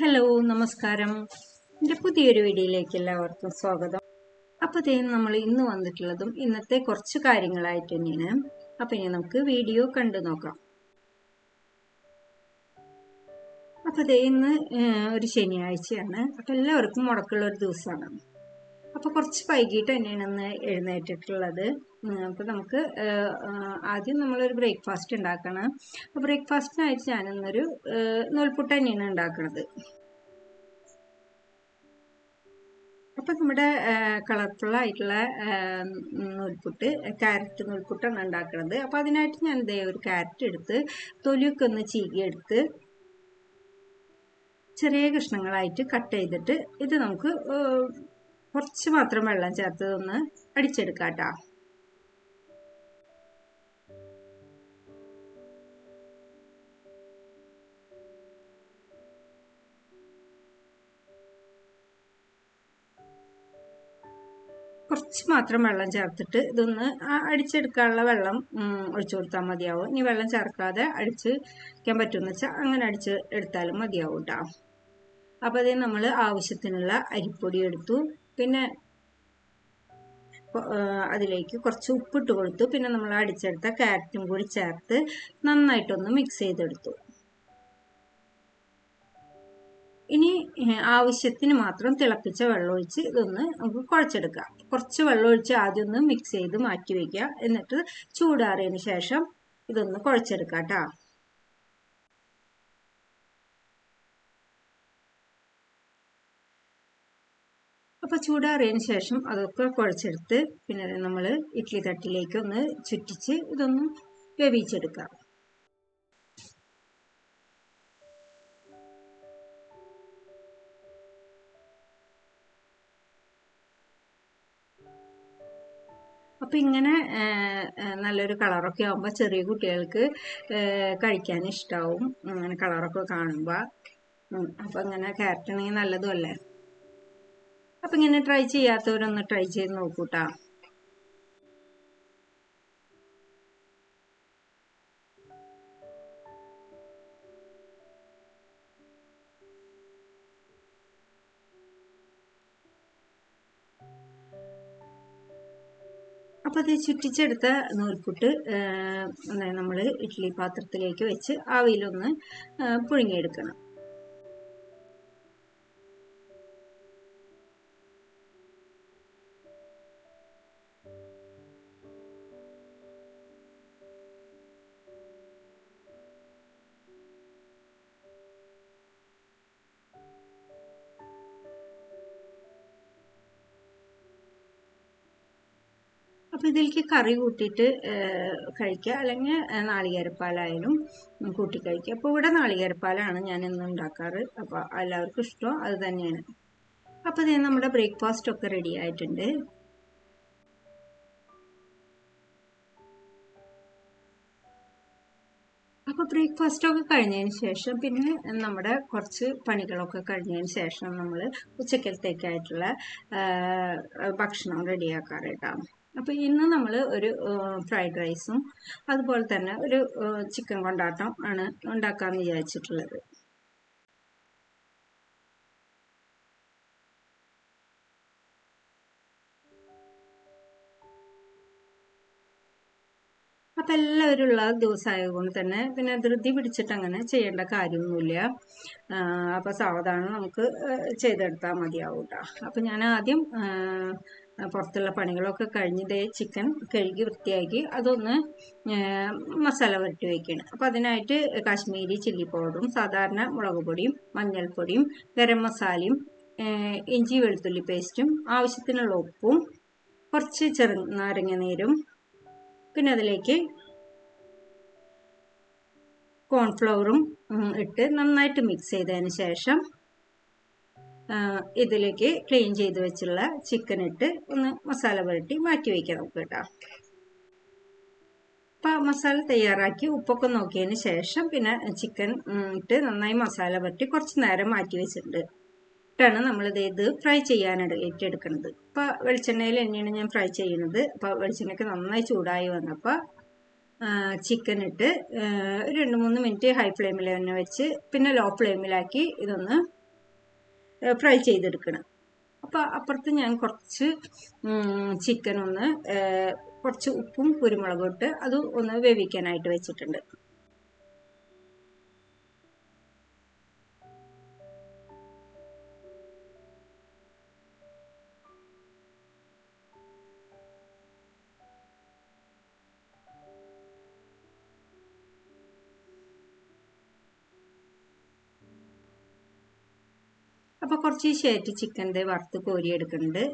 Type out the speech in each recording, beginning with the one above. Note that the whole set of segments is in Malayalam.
ഹലോ നമസ്കാരം. എന്റെ പുതിയൊരു വീഡിയോയിലേക്ക് എല്ലാവർക്കും സ്വാഗതം. അപ്പോൾ ഇതേ നമ്മൾ ഇന്ന് വന്നിട്ടുള്ളതും ഇന്നത്തെ കുറച്ച് കാര്യങ്ങളായിട്ട് തന്നെയാണ്. അപ്പം ഇനി നമുക്ക് വീഡിയോ കണ്ടു നോക്കാം. അപ്പോൾ ഇന്ന് ഒരു ശനിയാഴ്ചയാണ്. അപ്പം എല്ലാവർക്കും മുടക്കുള്ള ഒരു ദിവസമാണ്. അപ്പോൾ കുറച്ച് വൈകിട്ട് തന്നെയാണ് ഇന്ന് എഴുന്നേറ്റിട്ടുള്ളത്. അപ്പോൾ നമുക്ക് ആദ്യം നമ്മളൊരു ബ്രേക്ക്ഫാസ്റ്റ് ഉണ്ടാക്കണം. അപ്പോൾ ബ്രേക്ക്ഫാസ്റ്റിനായിട്ട് ഞാനിന്നൊരു നൂൽപുട്ട് തന്നെയാണ് ഉണ്ടാക്കുന്നത് അപ്പം നമ്മുടെ കളർഫുൾ ആയിട്ടുള്ള നൂൽപുട്ട് ക്യാരറ്റ് നൂൽപുട്ടാണ് ഉണ്ടാക്കുന്നത് അപ്പം അതിനായിട്ട് ഞാൻ ഇതേ ഒരു ക്യാരറ്റ് എടുത്ത് തൊലിയൊക്കെ ഒന്ന് ചീകിയെടുത്ത് ചെറിയ കഷ്ണങ്ങളായിട്ട് കട്ട് ചെയ്തിട്ട് ഇത് നമുക്ക് കുറച്ച് മാത്രം വെള്ളം ചേർത്ത് ഒന്ന് കുറച്ച് മാത്രം വെള്ളം ചേർത്തിട്ട് ഇതൊന്ന് അടിച്ചെടുക്കാനുള്ള വെള്ളം ഒഴിച്ചു കൊടുത്താൽ മതിയാവും. ഇനി വെള്ളം ചേർക്കാതെ അടിച്ച് വയ്ക്കാൻ പറ്റുമെന്ന് വെച്ചാൽ അങ്ങനെ അടിച്ച് എടുത്താലും മതിയാവും കേട്ടോ. അപ്പോൾ അതിന് നമ്മൾ ആവശ്യത്തിനുള്ള അരിപ്പൊടി എടുത്തു. പിന്നെ അതിലേക്ക് കുറച്ച് ഉപ്പിട്ട് കൊടുത്തു. പിന്നെ നമ്മൾ അടിച്ചെടുത്ത ക്യാരറ്റും കൂടി ചേർത്ത് നന്നായിട്ടൊന്ന് മിക്സ് ചെയ്തെടുത്തു. ഇനി ആവശ്യത്തിന് മാത്രം തിളപ്പിച്ച വെള്ളം ഒഴിച്ച് ഇതൊന്ന് നമുക്ക് കുഴച്ചെടുക്കാം. കുറച്ച് വെള്ളം ഒഴിച്ച് ആദ്യം ഒന്ന് മിക്സ് ചെയ്ത് മാറ്റി വയ്ക്കുക എന്നിട്ട് ചൂടാറിയതിന് ശേഷം ഇതൊന്ന് കുഴച്ചെടുക്കാം കേട്ടോ അപ്പോൾ ചൂടാറിയതിന് ശേഷം അതൊക്കെ കുഴച്ചെടുത്ത് പിന്നെ നമ്മൾ ഇഡ്ഡലി തട്ടിലേക്ക് ഒന്ന് ചുറ്റിച്ച് ഇതൊന്ന് വേവിച്ചെടുക്കാം. അപ്പം ഇങ്ങനെ നല്ലൊരു കളറൊക്കെ ആകുമ്പോൾ ചെറിയ കുട്ടികൾക്ക് കഴിക്കാൻ ഇഷ്ടാവും. അങ്ങനെ കളറൊക്കെ കാണുമ്പോൾ അപ്പം ഇങ്ങനെ ക്യാരറ്റ് ആണെങ്കിൽ നല്ലതും അല്ലേ? അപ്പം ഇങ്ങനെ ട്രൈ ചെയ്യാത്തവരൊന്ന് ട്രൈ ചെയ്ത് നോക്കൂട്ടാ. അപ്പോൾ അത് ചുറ്റിച്ചെടുത്ത നൂൽപുട്ട് നമ്മൾ ഇഡ്ഡലി പാത്രത്തിലേക്ക് വെച്ച് ആവിയിലൊന്ന് പുഴുങ്ങിയെടുക്കണം. അപ്പോൾ ഇതിലേക്ക് കറി കൂട്ടിയിട്ട് കഴിക്കുക. അല്ലെങ്കിൽ നാളികേരപ്പാലായാലും കൂട്ടി കഴിക്കുക. അപ്പോൾ ഇവിടെ നാളികേരപ്പാലാണ് ഞാൻ ഇന്ന് ഉണ്ടാക്കാറ്. അപ്പോൾ എല്ലാവർക്കും ഇഷ്ടം അത് തന്നെയാണ്. അപ്പോൾ ഇത് നമ്മുടെ ബ്രേക്ക്ഫാസ്റ്റ് ഒക്കെ റെഡി ആയിട്ടുണ്ട്. അപ്പോൾ ബ്രേക്ക്ഫാസ്റ്റ് ഒക്കെ കഴിഞ്ഞതിന് ശേഷം പിന്നെ നമ്മുടെ കുറച്ച് പണികളൊക്കെ കഴിഞ്ഞതിന് ശേഷം നമ്മൾ ഉച്ചക്കലത്തേക്കായിട്ടുള്ള ഭക്ഷണം റെഡിയാക്കാറ് കേട്ടോ. അപ്പോൾ ഇന്ന് നമ്മൾ ഒരു ഫ്രൈഡ് റൈസും അതുപോലെ തന്നെ ഒരു ചിക്കൻ കൊണ്ടാട്ടം ആണ് ഉണ്ടാക്കാമെന്ന് വിചാരിച്ചിട്ടുള്ളത്. അപ്പം എല്ലാവരും ഉള്ള ദിവസമായതുകൊണ്ട് തന്നെ പിന്നെ ധൃതി പിടിച്ചിട്ട് അങ്ങനെ ചെയ്യേണ്ട കാര്യമൊന്നുമില്ല. അപ്പോൾ സാവധാനം നമുക്ക് ചെയ്തെടുത്താൽ മതിയാവും കേട്ടോ അപ്പം ഞാൻ ആദ്യം പുറത്തുള്ള പണികളൊക്കെ കഴിഞ്ഞ് ദേ ചിക്കൻ കഴുകി വൃത്തിയാക്കി അതൊന്ന് മസാല പുരട്ടി വയ്ക്കുകയാണ് അപ്പോൾ അതിനായിട്ട് കാശ്മീരി ചില്ലി പൗഡറും സാധാരണ മുളക് പൊടിയും മഞ്ഞൾപ്പൊടിയും ഗരം മസാലയും ഇഞ്ചി വെളുത്തുള്ളി പേസ്റ്റും ആവശ്യത്തിനുള്ള ഉപ്പും കുറച്ച് ചെറു നാരങ്ങ നീരും പിന്നെ അതിലേക്ക് കോൺഫ്ലവറും ഇട്ട് നന്നായിട്ട് മിക്സ് ചെയ്തതിന് ശേഷം ഇതിലേക്ക് ക്ലീൻ ചെയ്ത് വെച്ചുള്ള ചിക്കൻ ഇട്ട് ഒന്ന് മസാല പുരട്ടി മാറ്റി വയ്ക്കാം നമുക്ക് കേട്ടോ. അപ്പം മസാല തയ്യാറാക്കി ഉപ്പൊക്കെ നോക്കിയതിന് ശേഷം പിന്നെ ചിക്കൻ ഇട്ട് നന്നായി മസാല പുരട്ടി കുറച്ച് നേരം മാറ്റി വെച്ചിട്ടുണ്ട്. ഇട്ടാണ് നമ്മളിത് ഇത് ഫ്രൈ ചെയ്യാനായിട്ട് എടുക്കുന്നത്. ഇപ്പോൾ വെളിച്ചെണ്ണയിൽ തന്നെയാണ് ഞാൻ ഫ്രൈ ചെയ്യുന്നത്. അപ്പോൾ വെളിച്ചെണ്ണയ്ക്ക് നന്നായി ചൂടായി വന്നപ്പോൾ ചിക്കൻ ഇട്ട് ഒരു രണ്ട് മൂന്ന് മിനിറ്റ് ഹൈ ഫ്ലെയിമിൽ തന്നെ വെച്ച് പിന്നെ ലോ ഫ്ലെയിമിലാക്കി ഇതൊന്ന് ഫ്രൈ ചെയ്തെടുക്കണം. അപ്പോൾ അപ്പുറത്ത് ഞാൻ കുറച്ച് ചിക്കൻ ഒന്ന് കുറച്ച് ഉപ്പും കുരുമുളകും ഇട്ട് അത് ഒന്ന് വേവിക്കാനായിട്ട് വെച്ചിട്ടുണ്ട്. അപ്പോൾ കുറച്ച് ഷേറ്റ് ചിക്കന്റെ വറുത്ത് കോരി കോരിയെടുക്കുന്നുണ്ട്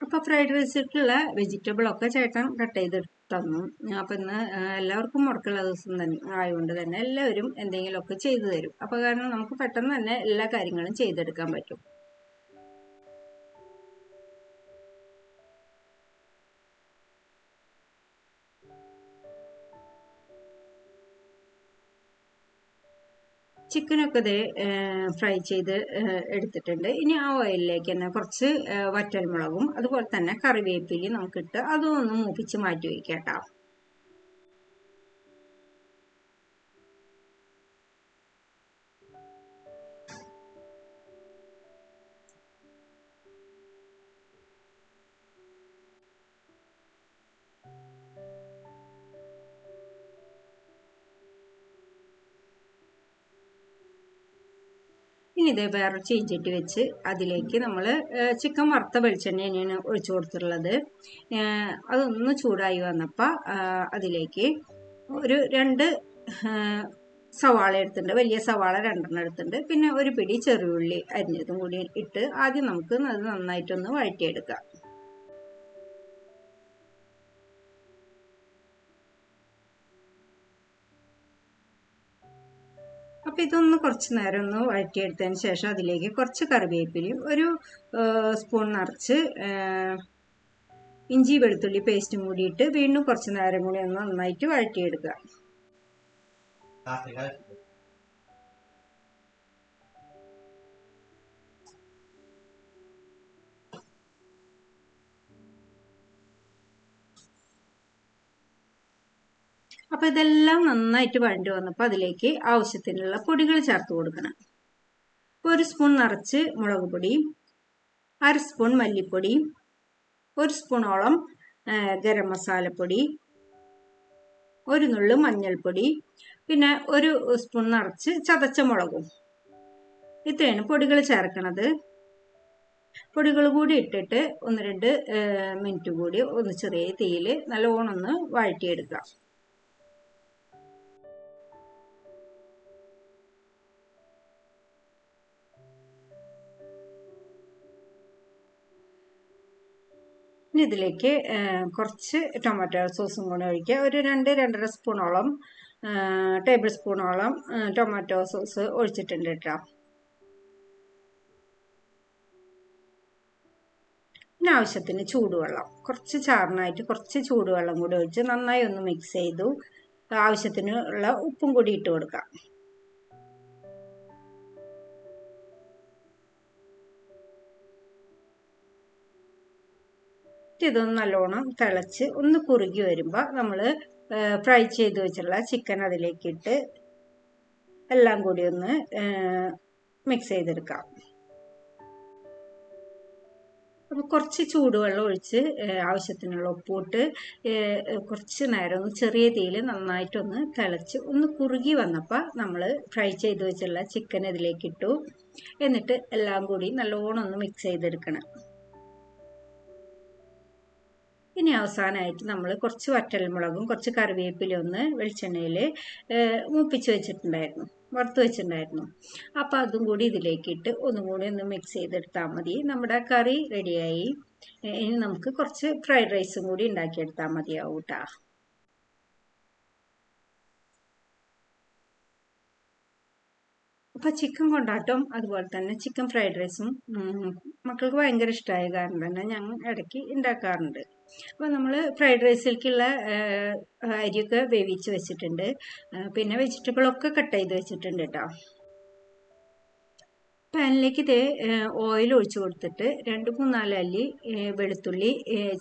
അപ്പോൾ ഫ്രൈഡ് റൈസിലേക്കുള്ള വെജിറ്റബിൾ ഒക്കെ ചേട്ടൻ കട്ട് ചെയ്ത് തന്നു. അപ്പൊ ഇന്ന് എല്ലാവർക്കും മുടക്കുള്ള ദിവസം തന്നെ ആയതുകൊണ്ട് തന്നെ എല്ലാവരും എന്തെങ്കിലുമൊക്കെ ചെയ്തു തരും. അപ്പോൾ കാരണം നമുക്ക് പെട്ടെന്ന് തന്നെ എല്ലാ കാര്യങ്ങളും ചെയ്തെടുക്കാൻ പറ്റും. ചിക്കനൊക്കെ ഇത് ഫ്രൈ ചെയ്ത് എടുത്തിട്ടുണ്ട്. ഇനി ആ ഓയിലിലേക്ക് തന്നെ കുറച്ച് വറ്റൽമുളകും അതുപോലെ തന്നെ കറിവേപ്പിലയും നമുക്കിട്ട് അതും ഒന്ന് മൂപ്പിച്ച് മാറ്റി വയ്ക്കാം കേട്ടോ. ഇതേ വേറെ ചീഞ്ചട്ടി വെച്ച് അതിലേക്ക് നമ്മൾ ചിക്കൻ വറുത്ത വെളിച്ചെണ്ണ തന്നെയാണ് ഒഴിച്ചു കൊടുത്തിട്ടുള്ളത്. അതൊന്ന് ചൂടായി വന്നപ്പോൾ അതിലേക്ക് ഒരു രണ്ട് സവാള എടുത്തിട്ടുണ്ട്. വലിയ സവാള രണ്ടെണ്ണം എടുത്തിട്ടുണ്ട്. പിന്നെ ഒരു പിടി ചെറിയുള്ളി അരിഞ്ഞതും കൂടി ഇട്ട് ആദ്യം നമുക്ക് അത് നന്നായിട്ടൊന്ന് വഴറ്റിയെടുക്കാം. അപ്പോൾ ഇതൊന്ന് കുറച്ച് നേരം ഒന്ന് വഴറ്റിയെടുത്തതിന് ശേഷം അതിലേക്ക് കുറച്ച് കറിവേപ്പിലയും ഒരു സ്പൂൺ നിറച്ച് ഇഞ്ചി വെളുത്തുള്ളി പേസ്റ്റും കൂടിയിട്ട് വീണ്ടും കുറച്ച് നേരം കൂടി ഒന്ന് നന്നായിട്ട് വഴറ്റിയെടുക്കുക. അപ്പോൾ ഇതെല്ലാം നന്നായിട്ട് വഴണ്ടി വന്നപ്പോൾ അതിലേക്ക് ആവശ്യത്തിനുള്ള പൊടികൾ ചേർത്ത് കൊടുക്കണം. അപ്പോൾ ഒരു സ്പൂൺ നിറച്ച് മുളക് പൊടി അര സ്പൂൺ മല്ലിപ്പൊടി ഒരു സ്പൂണോളം ഗരം മസാലപ്പൊടി ഒരു നുള്ളു മഞ്ഞൾപ്പൊടി പിന്നെ ഒരു സ്പൂൺ നിറച്ച് ചതച്ച മുളകും. ഇത്രയാണ് പൊടികൾ ചേർക്കണത്. പൊടികൾ കൂടി ഇട്ടിട്ട് ഒന്ന് രണ്ട് മിനിറ്റ് കൂടി ഒന്ന് ചെറിയ തീയിൽ നല്ലോണം ഒന്ന് വഴറ്റിയെടുക്കാം. ഇനി ഇതിലേക്ക് കുറച്ച് ടൊമാറ്റോ സോസും കൂടെ ഒഴിക്കുക. ഒരു രണ്ട് രണ്ടര സ്പൂണോളം ടേബിൾ സ്പൂണോളം ടൊമാറ്റോ സോസ് ഒഴിച്ചിട്ടുണ്ട് കേട്ടോ. പിന്നെ ആവശ്യത്തിന് ചൂടുവെള്ളം. കുറച്ച് ചാറിനായിട്ട് കുറച്ച് ചൂടുവെള്ളം കൂടി ഒഴിച്ച് നന്നായി ഒന്ന് മിക്സ് ചെയ്തു. ആവശ്യത്തിന് ഉള്ള ഉപ്പും കൂടി ഇട്ട് കൊടുക്കാം. ഇതൊന്ന് നല്ലോണം തിളച്ച് ഒന്ന് കുറുകി വരുമ്പോൾ നമ്മൾ ഫ്രൈ ചെയ്ത് വെച്ചുള്ള ചിക്കൻ അതിലേക്കിട്ട് എല്ലാം കൂടി ഒന്ന് മിക്സ് ചെയ്തെടുക്കാം. അപ്പോൾ കുറച്ച് ചൂടുവെള്ളം ഒഴിച്ച് ആവശ്യത്തിനുള്ള ഉപ്പിട്ട് കുറച്ച് നേരം ഒന്ന് ചെറിയ തീയിൽ നന്നായിട്ടൊന്ന് തിളച്ച് ഒന്ന് കുറുകി വന്നപ്പോൾ നമ്മൾ ഫ്രൈ ചെയ്ത് വെച്ചുള്ള ചിക്കൻ ഇതിലേക്ക് ഇട്ടു എന്നിട്ട് എല്ലാം കൂടി നല്ലോണം ഒന്ന് മിക്സ് ചെയ്തെടുക്കണം. ഇനി അവസാനമായിട്ട് നമ്മൾ കുറച്ച് വറ്റൽമുളകും കുറച്ച് കറിവേപ്പിലും ഒന്ന് വെളിച്ചെണ്ണയിൽ മൂപ്പിച്ച് വെച്ചിട്ടുണ്ടായിരുന്നു വറുത്ത് വെച്ചിട്ടുണ്ടായിരുന്നു. അപ്പോൾ അതും കൂടി ഇതിലേക്കിട്ട് ഒന്നും കൂടി ഒന്ന് മിക്സ് ചെയ്തെടുത്താൽ മതി. നമ്മുടെ കറി റെഡിയായി ഇനി നമുക്ക് കുറച്ച് ഫ്രൈഡ് റൈസും കൂടി ഉണ്ടാക്കിയെടുത്താൽ മതിയാവും കേട്ടോ അപ്പോൾ ചിക്കൻ കൊണ്ടാട്ടം അതുപോലെ തന്നെ ചിക്കൻ ഫ്രൈഡ് റൈസും മക്കൾക്ക് ഭയങ്കര ഇഷ്ടമായ കാരണം തന്നെ ഞങ്ങൾ ഇടയ്ക്ക് ഉണ്ടാക്കാറുണ്ട്. അപ്പോൾ നമ്മൾ ഫ്രൈഡ് റൈസിലേക്കുള്ള അരിയൊക്കെ വേവിച്ച് വെച്ചിട്ടുണ്ട്. പിന്നെ വെജിറ്റബിളൊക്കെ കട്ട് ചെയ്ത് വെച്ചിട്ടുണ്ട് കേട്ടോ പാനിലേക്ക് ഇത് ഓയിൽ ഒഴിച്ചു കൊടുത്തിട്ട് രണ്ട് മൂന്നാൽ അല്ലി വെളുത്തുള്ളി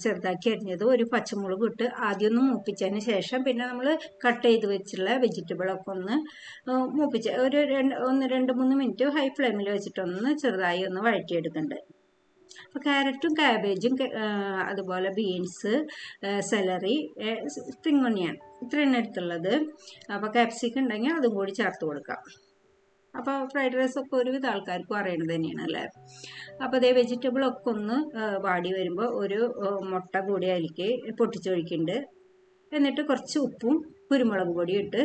ചെറുതാക്കി അരിഞ്ഞത് ഒരു പച്ചമുളക് ഇട്ട് ആദ്യം ഒന്ന് മൂപ്പിച്ചതിന് ശേഷം പിന്നെ നമ്മൾ കട്ട് ചെയ്ത് വെച്ചിട്ടുള്ള വെജിറ്റബിളൊക്കെ ഒന്ന് മൂപ്പിച്ച് ഒരു രണ്ട് ഒന്ന് രണ്ട് മൂന്ന് മിനിറ്റ് ഹൈ ഫ്ലെയിമിൽ വെച്ചിട്ടൊന്ന് ചെറുതായി ഒന്ന് വഴറ്റിയെടുക്കുന്നുണ്ട് അപ്പോൾ ക്യാരറ്റും ക്യാബേജും അതുപോലെ ബീൻസ് സെലറി സ്പ്രിംഗ് ഒണിയൻ ഇത്രയാണ് എടുത്തുള്ളത്. അപ്പോൾ ക്യാപ്സിക്കം ഉണ്ടെങ്കിൽ അതും കൂടി ചേർത്ത് കൊടുക്കാം. അപ്പോൾ ഫ്രൈഡ് റൈസ് ഒക്കെ ഒരുവിധ ആൾക്കാർക്കും അറിയണത് തന്നെയാണ് അല്ലേ? അപ്പോൾ അതേ വെജിറ്റബിൾ ഒക്കെ ഒന്ന് വാടി വരുമ്പോൾ ഒരു മുട്ട കൂടി അതിലേക്ക് പൊട്ടിച്ചൊഴിക്കുന്നുണ്ട്. എന്നിട്ട് കുറച്ച് ഉപ്പും കുരുമുളക് പൊടിയും ഇട്ട്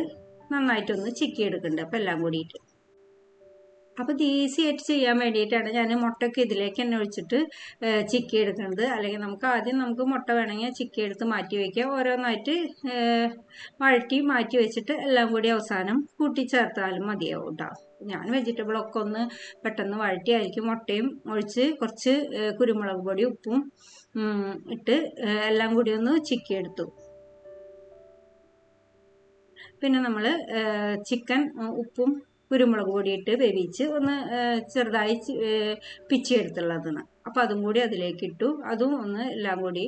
നന്നായിട്ടൊന്ന് ചിക്കി എടുക്കുന്നുണ്ട് അപ്പോൾ എല്ലാം കൂടിയിട്ട് അപ്പോൾ ഇത് ഈസി ആയിട്ട് ചെയ്യാൻ വേണ്ടിയിട്ടാണ് ഞാൻ മുട്ടയൊക്കെ ഇതിലേക്ക് തന്നെ ഒഴിച്ചിട്ട് ചിക്കി എടുക്കുന്നത്. അല്ലെങ്കിൽ നമുക്ക് ആദ്യം നമുക്ക് മുട്ട വേണമെങ്കിൽ ചിക്കി എടുത്ത് മാറ്റി വയ്ക്കുക ഓരോന്നായിട്ട് വഴറ്റി മാറ്റി വെച്ചിട്ട് എല്ലാം കൂടി അവസാനം കൂട്ടിച്ചേർത്താലും മതിയാവും കേട്ടോ ഞാൻ വെജിറ്റബിളൊക്കെ ഒന്ന് പെട്ടെന്ന് വഴറ്റിയായിരിക്കും മുട്ടയും ഒഴിച്ച് കുറച്ച് കുരുമുളക് പൊടി ഉപ്പും ഇട്ട് എല്ലാം കൂടി ഒന്ന് ചിക്കി എടുത്തു. പിന്നെ നമ്മൾ ചിക്കൻ ഉപ്പും കുരുമുളക് പൊടി ഇട്ട് വേവിച്ച് ഒന്ന് ചെറുതായി പിച്ചെടുത്തുള്ളതാണ് അപ്പോൾ അതും കൂടി അതിലേക്ക് ഇട്ടു അതും ഒന്ന് എല്ലാം കൂടി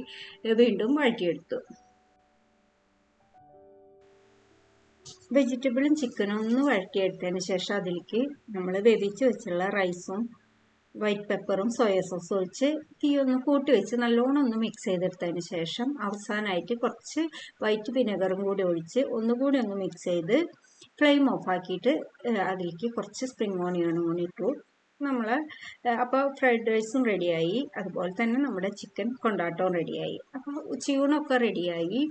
വീണ്ടും വഴറ്റിയെടുത്തു. വെജിറ്റബിളും ചിക്കനും ഒന്ന് വഴറ്റിയെടുത്തതിന് ശേഷം അതിലേക്ക് നമ്മൾ വേവിച്ച് വെച്ചുള്ള റൈസും വൈറ്റ് പെപ്പറും സോയ സോസും ഒഴിച്ച് തീ ഒന്ന് കൂട്ടി വെച്ച് നല്ലോണം ഒന്ന് മിക്സ് ചെയ്തെടുത്തതിന് ശേഷം അവസാനമായിട്ട് കുറച്ച് വൈറ്റ് വിനെഗറും കൂടി ഒഴിച്ച് ഒന്നുകൂടി ഒന്ന് മിക്സ് ചെയ്ത് ഫ്ലെയിം ഓഫ് ആക്കിയിട്ട് അതിലേക്ക് കുറച്ച് സ്പ്രിംഗ് ഓണിയനും കൂടി ഇട്ടു. നമ്മൾ അപ്പോൾ ഫ്രൈഡ് റൈസും റെഡിയായി. അതുപോലെ തന്നെ നമ്മുടെ ചിക്കൻ കൊണ്ടാട്ടവും റെഡിയായി. അപ്പോൾ ഉച്ചയൂണൊക്കെ റെഡിയായി.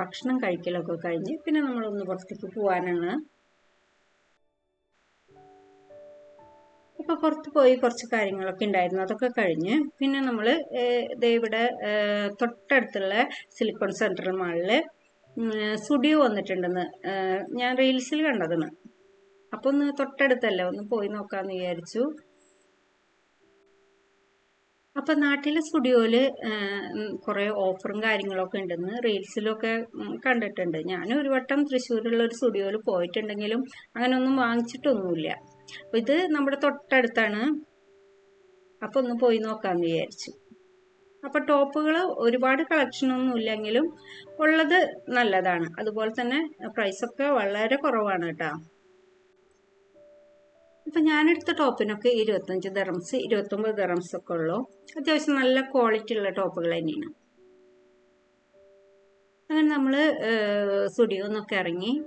ഭക്ഷണം കഴിക്കലൊക്കെ കഴിഞ്ഞ് പിന്നെ നമ്മളൊന്ന് പുറത്തേക്ക് പോകാനാണ് അപ്പോൾ പുറത്ത് പോയി കുറച്ച് കാര്യങ്ങളൊക്കെ ഉണ്ടായിരുന്നു. അതൊക്കെ കഴിഞ്ഞ് പിന്നെ നമ്മൾ ഇവിടെ തൊട്ടടുത്തുള്ള സിലിക്കോൺ സെൻട്രൽ മാളിൽ സ്റ്റുഡിയോ വന്നിട്ടുണ്ടെന്ന്. ഞാൻ റീൽസിൽ കണ്ടതാണ്. അപ്പോൾ ഒന്ന് തൊട്ടടുത്തല്ലേ ഒന്ന് പോയി നോക്കാന്ന് വിചാരിച്ചു. അപ്പം നാട്ടിലെ സ്റ്റുഡിയോയിൽ കുറേ ഓഫറും കാര്യങ്ങളൊക്കെ ഉണ്ടെന്ന് റീൽസിലൊക്കെ കണ്ടിട്ടുണ്ട്. ഞാൻ ഒരു വട്ടം തൃശ്ശൂരിലുള്ള ഒരു സ്റ്റുഡിയോയിൽ പോയിട്ടുണ്ടെങ്കിലും അങ്ങനെ ഒന്നും വാങ്ങിച്ചിട്ടൊന്നുമില്ല. അപ്പൊ ഇത് നമ്മുടെ തൊട്ടടുത്താണ്. അപ്പോൾ ഒന്ന് പോയി നോക്കാമെന്ന് വിചാരിച്ചു. അപ്പം ടോപ്പുകൾ ഒരുപാട് കളക്ഷനൊന്നും ഇല്ലെങ്കിലും ഉള്ളത് നല്ലതാണ്. അതുപോലെ തന്നെ പ്രൈസ് ഒക്കെ വളരെ കുറവാണ് കേട്ടോ. ഇപ്പം ഞാനെടുത്ത ടോപ്പിനൊക്കെ ഇരുപത്തഞ്ച് ദറംസ് ഇരുപത്തൊമ്പത് ദറംസ് ഒക്കെ ഉള്ളൂ. അത്യാവശ്യം നല്ല ക്വാളിറ്റി ഉള്ള ടോപ്പുകൾ തന്നെയാണ്. അങ്ങനെ നമ്മൾ സ്റ്റുഡിയോ എന്നൊക്കെ ഇറങ്ങി.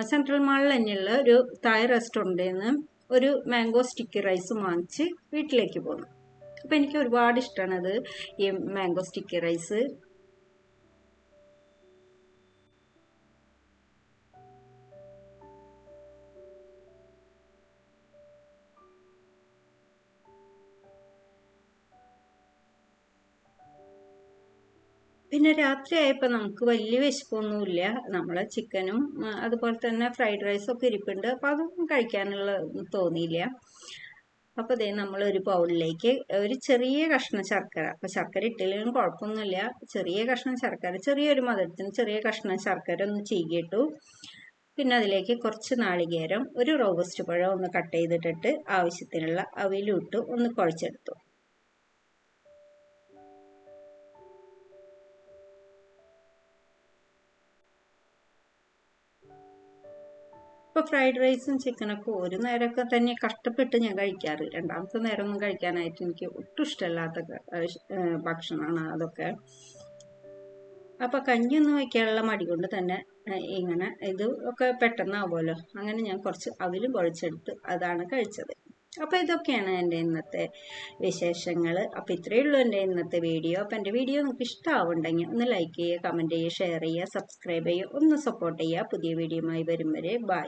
സെൻട്രൽ മാളിൽ തന്നെയുള്ള ഒരു തായ് റെസ്റ്റോറന്റിൽ നിന്ന് ഒരു മാംഗോ സ്റ്റിക്കി റൈസ് വാങ്ങിച്ച് വീട്ടിലേക്ക് പോന്നു. അപ്പം എനിക്ക് ഒരുപാട് ഇഷ്ടമാണ് അത്. ഈ മാംഗോ സ്റ്റിക്കി റൈസ്. പിന്നെ രാത്രി ആയപ്പോൾ നമുക്ക് വലിയ വിശപ്പൊന്നുമില്ല. നമ്മളെ ചിക്കനും അതുപോലെ തന്നെ ഫ്രൈഡ് റൈസും ഒക്കെ ഇരിപ്പുണ്ട്. അപ്പോൾ അതൊന്നും കഴിക്കാനുള്ള തോന്നിയില്ല. അപ്പോൾ ഇതേ നമ്മൾ ഒരു ബൗളിലേക്ക് ഒരു ചെറിയ കഷ്ണം ശർക്കര. അപ്പോൾ ശർക്കര ഇട്ടില്ലെങ്കിലും കുഴപ്പമൊന്നുമില്ല. ചെറിയ കഷ്ണം ശർക്കര ചെറിയൊരു മധുരത്തിന് ചെറിയ കഷ്ണം ശർക്കര ഒന്ന് ചീകിയിട്ടു. പിന്നെ അതിലേക്ക് കുറച്ച് നാളികേരം ഒരു റോബസ്റ്റ് പഴം ഒന്ന് കട്ട് ചെയ്തിട്ടിട്ട് ആവശ്യത്തിനുള്ള അവിലും ഇട്ട് ഒന്ന് കുഴച്ചെടുത്തു. ഇപ്പോൾ ഫ്രൈഡ് റൈസും ചിക്കനൊക്കെ ഒരു നേരമൊക്കെ തന്നെ കഷ്ടപ്പെട്ട് ഞാൻ കഴിക്കാറ്. രണ്ടാമത്തെ നേരമൊന്നും കഴിക്കാനായിട്ട് എനിക്ക് ഒട്ടും ഇഷ്ടമല്ലാത്ത ഭക്ഷണമാണ് അതൊക്കെ. അപ്പോൾ കഞ്ഞിയൊന്നും വയ്ക്കാനുള്ള മടി കൊണ്ട് തന്നെ ഇങ്ങനെ ഇത് ഒക്കെ പെട്ടെന്നാവുമല്ലോ. അങ്ങനെ ഞാൻ കുറച്ച് അവിലും കുഴച്ചെടുത്ത് അതാണ് കഴിച്ചത്. അപ്പോൾ ഇതൊക്കെയാണ് എന്റെ ഇന്നത്തെ വിശേഷങ്ങൾ അപ്പോൾ ഇത്രയേ ഉള്ളൂ എന്റെ ഇന്നത്തെ വീഡിയോ. അപ്പോൾ എന്റെ വീഡിയോ നിങ്ങൾക്ക് ഇഷ്ടമാവുണ്ടെങ്കിൽ ഒന്ന് ലൈക്ക് ചെയ്യുക കമന്റ് ചെയ്യുക ഷെയർ ചെയ്യുക സബ്സ്ക്രൈബ് ചെയ്യുക ഒന്ന് സപ്പോർട്ട് ചെയ്യുക. പുതിയ വീഡിയോയുമായി വരും വരെ. ബൈ